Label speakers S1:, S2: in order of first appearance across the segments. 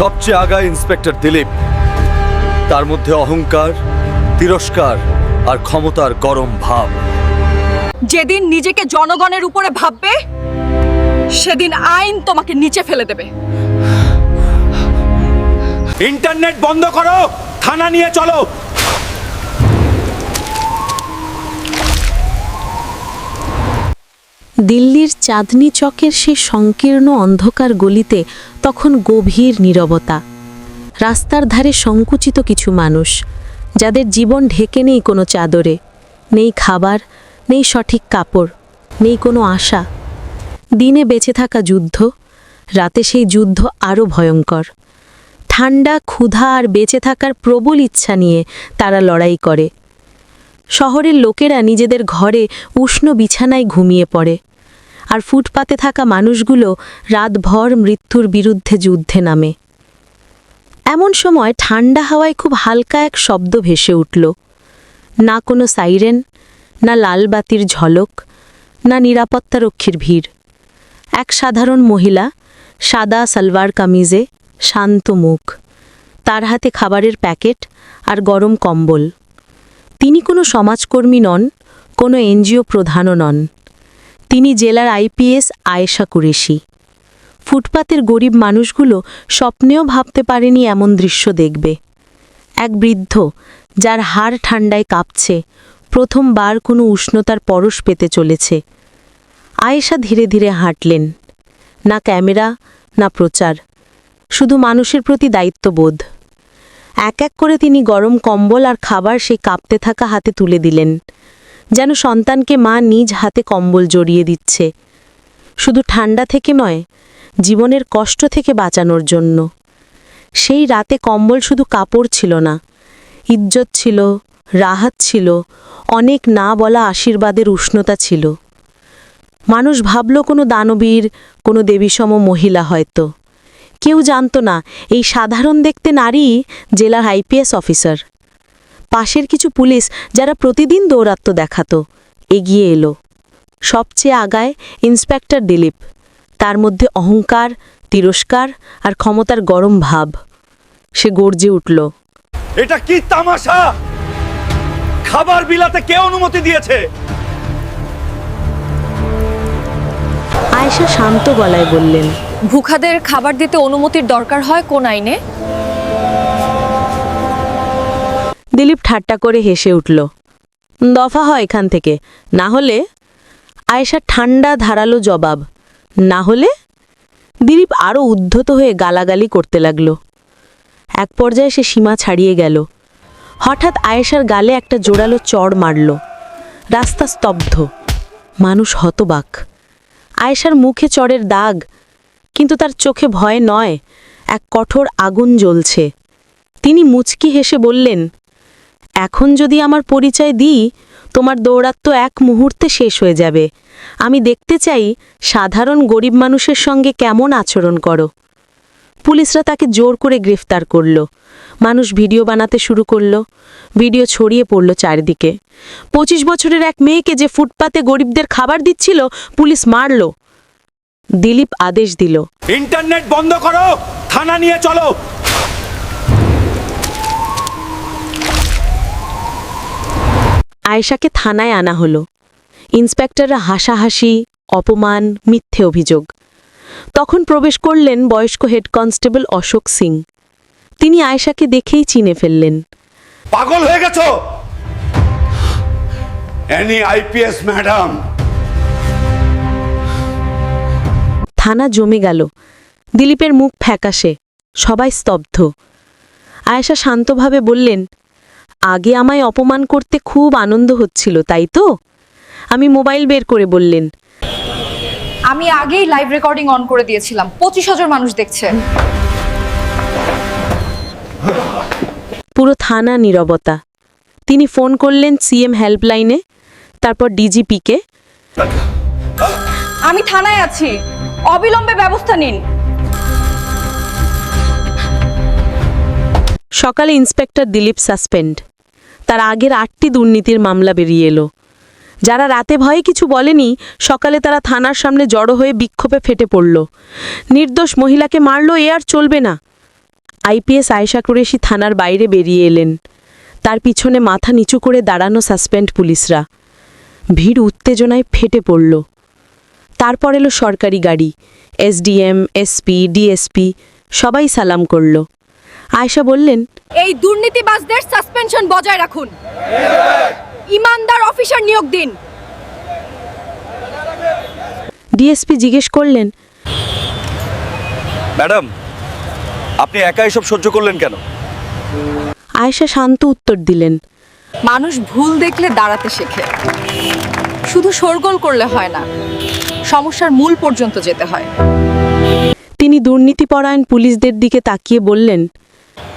S1: সবচেয়ে আগায় ইন্সপেক্টর দিলীপ। তার মধ্যে অহংকার তিরস্কার আর ক্ষমতার গরম ভাব।
S2: যেদিন নিজেকে জনগণের উপরে ভাববে সেদিন আইন তোমাকে নিচে ফেলে দেবে।
S3: ইন্টারনেট বন্ধ করো থানা নিয়ে চলো।
S4: দিল্লির চাঁদনি চকের সেই সংকীর্ণ অন্ধকার গলিতে তখন গভীর নীরবতা। রাস্তার ধারে সংকুচিত কিছু মানুষ, যাদের জীবন ঢেকে নেই কোনো চাদরে, নেই খাবার, নেই সঠিক কাপড়, নেই কোনো আশা। দিনে বেঁচে থাকা যুদ্ধ, রাতে সেই যুদ্ধ আরও ভয়ঙ্কর। ঠান্ডা ক্ষুধা আর বেঁচে থাকার প্রবল ইচ্ছা নিয়ে তারা লড়াই করে। শহরের লোকেরা নিজেদের ঘরে উষ্ণ বিছানায় ঘুমিয়ে পড়ে। আর ফুটপাতে থাকা মানুষগুলো রাতভর মৃত্যুর বিরুদ্ধে যুদ্ধে নামে। এমন সময় ঠান্ডা হাওয়ায় খুব হালকা এক শব্দ ভেসে উঠল। না কোনো সাইরেন, না লাল বাতির ঝলক, না নিরাপত্তারক্ষীর ভিড়। এক সাধারণ মহিলা, সাদা সালোয়ার কামিজে, শান্ত মুখ। তার হাতে খাবারের প্যাকেট আর গরম কম্বল। তিনি কোনো সমাজকর্মী নন, কোনো এনজিও প্রধানও নন। তিনি জেলার আইপিএস আয়েশা কুরেশি। ফুটপাতের গরিব মানুষগুলো স্বপ্নেও ভাবতে পারেনি এমন দৃশ্য দেখবে। এক বৃদ্ধ, যার হাড় ঠান্ডায় কাঁপছে, প্রথমবার কোনো উষ্ণতার পরশ পেতে চলেছে। আয়েশা ধীরে ধীরে হাঁটলেন। না ক্যামেরা, না প্রচার। শুধু মানুষের প্রতি দায়িত্ববোধ। এক এক করে তিনি গরম কম্বল আর খাবার সেই কাঁপতে থাকা হাতে তুলে দিলেন। যেন সন্তানকে মা নিজ হাতে কম্বল জড়িয়ে দিচ্ছে। শুধু ঠান্ডা থেকে নয়, জীবনের কষ্ট থেকে বাঁচানোর জন্য। সেই রাতে কম্বল শুধু কাপড় ছিল না, ইজ্জত ছিল, রাহাত ছিল, অনেক না বলা আশীর্বাদের উষ্ণতা ছিল। মানুষ ভাবল কোনো দানবীর, কোনো দেবীসম মহিলা হয়তো। কেউ জানত না এই সাধারণ দেখতে নারী জেলার আইপিএস অফিসার। পাশের কিছু পুলিশ যারা প্রতিদিন দৌরাত্ম দেখাতো এগিয়ে এলো। সবচেয়ে আগায় ইন্সপেক্টর দিলীপ। তার মধ্যে অহংকার তিরস্কার আর ক্ষমতার গরম ভাব। সে গর্জে উঠল
S3: এটা কি তামাশা? খাবার বিলাতে কে অনুমতি দিয়েছে?
S4: আয়েশা শান্ত গলায় বললেন
S2: ভুখাদের খাবার দিতে অনুমতির দরকার হয় কোন আইনে?
S4: দিলীপ ঠাট্টা করে হেসে উঠল, দফা হয় এখান থেকে। না হলে আয়েশা ঠান্ডা ধারালো জবাব। না হলে দিলীপ আরও উদ্ধত হয়ে গালাগালি করতে লাগল। এক পর্যায়ে সে সীমা ছাড়িয়ে গেল। হঠাৎ আয়েশার গালে একটা জোরালো চড় মারল। রাস্তা স্তব্ধ। মানুষ হতবাক। আয়েশার মুখে চড়ের দাগ কিন্তু তার চোখে ভয় নয়, এক কঠোর আগুন জ্বলছে। তিনি মুচকি হেসে বললেন, এখন যদি আমার পরিচয় দিই, তোমার দৌরাত্ম এক মুহূর্তে শেষ হয়ে যাবে। আমি দেখতে চাই সাধারণ গরিব মানুষের সঙ্গে কেমন আচরণ করো। পুলিশরা তাকে জোর করে গ্রেফতার করল। মানুষ ভিডিও বানাতে শুরু করল। ভিডিও ছড়িয়ে পড়ল চারিদিকে। পঁচিশ বছরের এক মেয়েকে যে ফুটপাতে গরিবদের খাবার দিচ্ছিল, পুলিশ মারল। দিলীপ আদেশ দিল।
S3: ইন্টারনেট বন্ধ করো থানা নিয়ে চলো।
S4: আয়েশাকে থানায় আনা হলো। ইন্সপেক্টররা হাসাহাসি অপমান মিথ্যে অভিযোগ। তখন প্রবেশ করলেন বয়স্ক হেড কনস্টেবল অশোক সিং। তিনি আয়েশাকে দেখেই চিনে ফেললেন।
S3: পাগল হয়ে গেছো? এনি আইপিএস ম্যাডাম
S4: থানা জমে গেল। দিলীপের মুখ ফ্যাকাশে সবাই স্তব্ধ। আয়েশা শান্তভাবে বললেন আগে আমায় অপমান করতে খুব আনন্দ হচ্ছিল তাই তো? আমি মোবাইল বের করে বললেন
S2: আমি আগেই লাইভ রেকর্ডিং অন করে দিয়েছিলাম পঁচিশ হাজার মানুষ দেখছে।
S4: পুরো থানা নীরবতা। তিনি ফোন করলেন সিএম হেল্পলাইনে তারপর ডিজিপিকে।
S2: আমি থানায় আছি। অবিলম্বে ব্যবস্থা নিন।
S4: সকালে ইন্সপেক্টর দিলীপ সাসপেন্ড। তার আগের আটটি দুর্নীতির মামলা বেরিয়ে এলো। যারা রাতে ভয়ে কিছু বলেনি, সকালে তারা থানার সামনে জড়ো হয়ে বিক্ষোভে ফেটে পড়ল। নির্দোষ মহিলাকে মারল এ আর চলবে না। আইপিএস আয়েশা কুরেশি থানার বাইরে বেরিয়ে এলেন। তার পিছনে মাথা নিচু করে দাঁড়ানো সাসপেন্ড পুলিশরা। ভিড় উত্তেজনায় ফেটে পড়ল। তারপর এলো সরকারি গাড়ি এসডিএম এসপি ডিএসপি সবাই সালাম করল। আয়েশা বললেন
S2: এই দুর্নীতিবাজদের সাসপেনশন বজায় রাখুন। ইমানদার অফিসার নিয়োগ দিন।
S4: ডিএসপি জিজ্ঞেস করলেন
S3: ম্যাডাম আপনি একা এসব সহ্য করলেন কেন?
S4: আয়েশা শান্ত উত্তর দিলেন
S2: মানুষ ভুল দেখলে দাঁড়াতে শেখে। শুধু শোরগোল করলে হয় না। সমস্যার মূল পর্যন্ত যেতে হয়।
S4: তিনি দুর্নীতিপরায়ণ পুলিশদের দিকে তাকিয়ে বললেন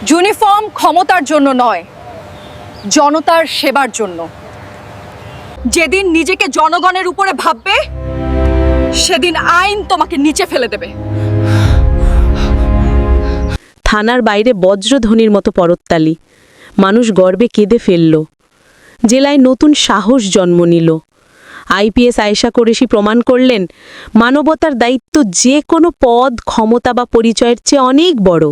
S2: ইউনিফর্ম ক্ষমতার জন্য নয় জনতার সেবার জন্য। যেদিন নিজেকে জনগণের উপরে ভাববে সেদিন আইন তোমাকে নিচে ফেলে দেবে।
S4: থানার বাইরে বজ্রধ্বনির মতো পরত্তালি মানুষ গর্বে কেঁদে ফেলল। জেলায় নতুন সাহস জন্ম নিল। আইপিএস আয়েশা কোরেশি প্রমাণ করলেন, মানবতার দায়িত্ব যে কোনো পদ, ক্ষমতা বা পরিচয়ের চেয়ে অনেক বড়।